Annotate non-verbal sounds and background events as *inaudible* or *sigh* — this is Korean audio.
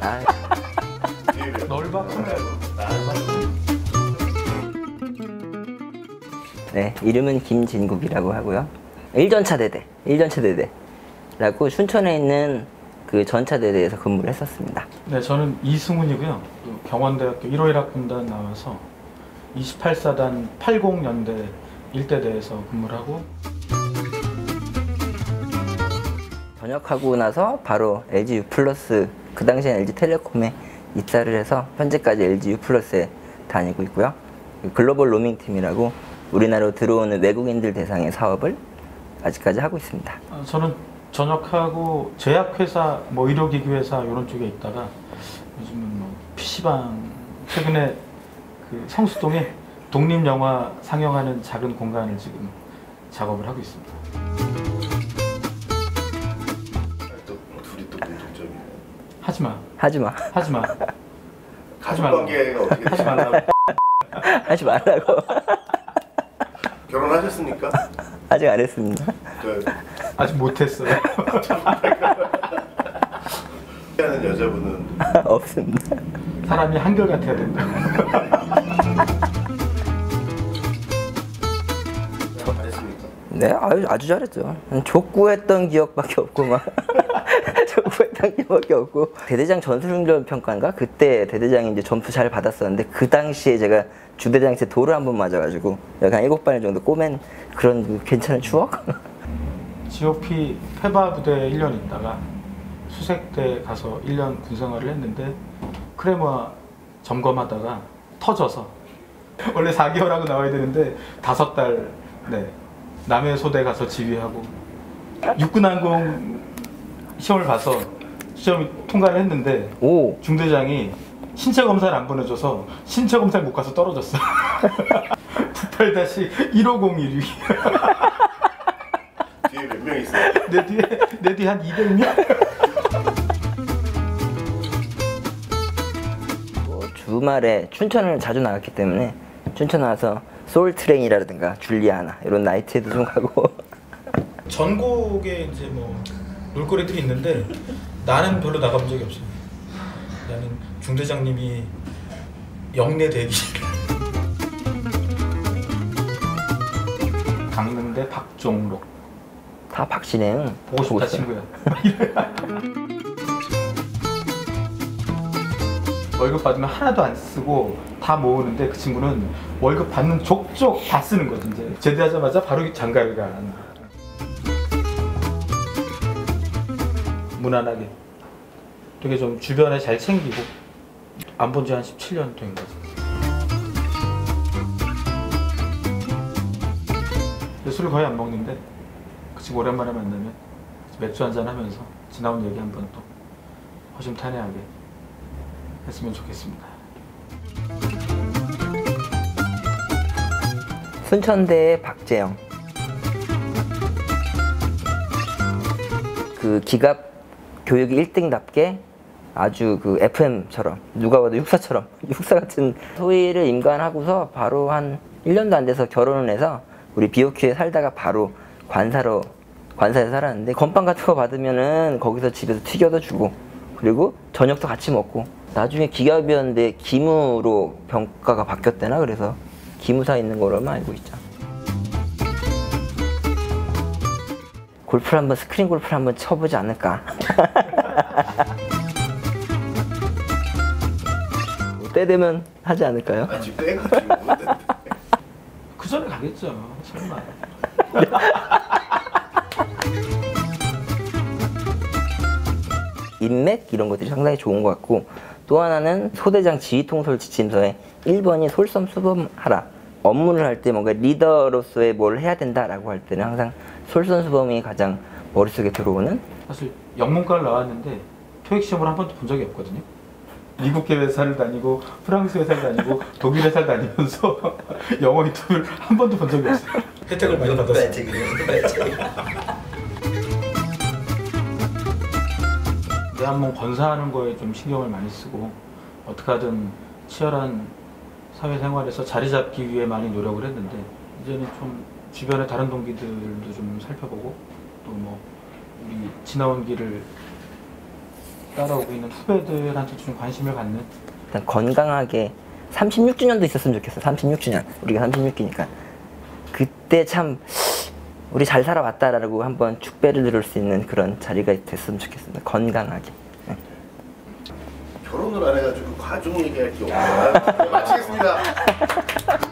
아, 넓어 네, 이름은 김진국이라고 하고요. 1전차 대대, 1전차 대대라고 순천에 있는 그 전차 대대에서 근무를 했었습니다. 네, 저는 이승훈이고요. 또 경원대학교 1호 1학군단 나와서 28사단 80년대 일대대에서 근무를 하고 전역하고 나서 바로 LG U 플러스 그 당시엔 LG 텔레콤에 입사를 해서 현재까지 LG U 플러스에 다니고 있고요. 글로벌 로밍 팀이라고 우리나라로 들어오는 외국인들 대상의 사업을 아직까지 하고 있습니다. 어, 저는 전역하고 제약회사, 뭐 의료기기 회사 이런 쪽에 있다가 요즘은 뭐 PC방 최근에 그 성수동에 독립영화 상영하는 작은 공간을 지금 작업을 하고 있습니다. 하지마, 하지마, 하지마, 가족 말라. 관계가 어떻게 하지? 말라고. 하지 말라고 결혼하셨습니까? 아직 안 했습니다. 그 아직 못했어요. 하는 여자분은 없습니다. 사람이 한결 같아야 된다. 잘했습니까? 네, 아주, 아주 잘했죠. 족구했던 기억밖에 없고 막 족구했던 기억밖에 없고 대대장 전술훈련 평가인가 그때 대대장이 이제 점수 잘 받았었는데 그 당시에 제가 주대장한테 돌을 한 번 맞아가지고 한 일곱 발 정도 꼬맨 그런 그 괜찮은 추억? *laughs* GOP 페바 부대에 1년 있다가 수색대 가서 1년 군생활을 했는데 크레모아 점검하다가 터져서 *laughs* 원래 4개월 하고 나와야 되는데 다섯 달 네. 남해 소대 가서 지휘하고 육군항공 시험을 봐서 시험 통과를 했는데 오, 중대장이 신체 검사를 안 보내줘서 신체 검사를 못 가서 떨어졌어. *laughs* 98-1501위. *laughs* 뒤에 몇 명 있어요? 내 뒤에 내 뒤에 한 200명. 뭐 주말에 춘천을 자주 나갔기 때문에 춘천 와서 소울 트레인이라든가 줄리아나 이런 나이트에도 좀 가고 전국에 이제 뭐 놀거리들이 있는데 나는 별로 나가본 적이 없어요. 나는 중대장님이 영내 대기. *laughs* 강릉대 박종록 다 박신혜응 보고 싶다. 친구야. *laughs* 월급 받으면 하나도 안 쓰고 다 모으는데 그 친구는 월급 받는 족족 다 쓰는 거지 이제 제대하자마자 바로 장가를 가. 무난하게 되게 좀 주변에 잘 챙기고 안 본 지 한 17년 된. 근데 술을 거의 안 먹는데 그 친구 오랜만에 만나면 맥주 한잔 하면서 지나온 얘기 한번 또 허심탄회하게 했으면 좋겠습니다. 순천대의 박재영 그 기갑 교육이 1등답게 아주 그 FM처럼 누가 봐도 육사처럼 육사 *laughs* 같은 소위를 임관하고서 바로 한 1년도 안 돼서 결혼을 해서 우리 BOQ에 살다가 바로 관사로 관사에 살았는데 건빵 같은 거 받으면은 거기서 집에서 튀겨도 주고 그리고 저녁도 같이 먹고 나중에 기갑이었는데 기무로 병가가 바뀌었대나 그래서 기무사 있는 거로만 알고 있죠. 골프를 한번 스크린 골프를 한번 쳐보지 않을까. *laughs* 뭐때 되면 하지 않을까요? 아직 때가 지금? *laughs* 그 전에 가겠죠. 설마. *laughs* 인맥 이런 것들이 상당히 좋은 것 같고 또 하나는 소대장 지휘통솔 지침서에 1번이 솔선수범하라 업무를 할 때 뭔가 리더로서의 뭘 해야 된다라고 할 때는 항상 솔선수범이 가장 머릿속에 들어오는 사실 영문과를 나왔는데 토익 시험을 한 번도 본 적이 없거든요. 미국계 회사를 다니고 프랑스 회사를 다니고 독일 회사를 다니면서 *laughs* 영어 유튜브를 한 번도 본 적이 없어요. 혜택을 많이 받았어요. 내 *laughs* 한번 건사하는 거에 좀 신경을 많이 쓰고 어떻게 하든 치열한 사회생활에서 자리 잡기 위해 많이 노력을 했는데 이제는 좀 주변의 다른 동기들도 좀 살펴보고 또 뭐 우리 지나온 길을 따라오고 있는 후배들한테 좀 관심을 갖는 일단 건강하게 36주년도 있었으면 좋겠어. 36주년. 우리가 36기니까. 그때 참 우리 잘 살아왔다라고 한번 축배를 들을 수 있는 그런 자리가 됐으면 좋겠습니다. 건강하게. 네. 결혼을 안 해가지고 과중 얘기할 게 없네요. 마치겠습니다. *laughs*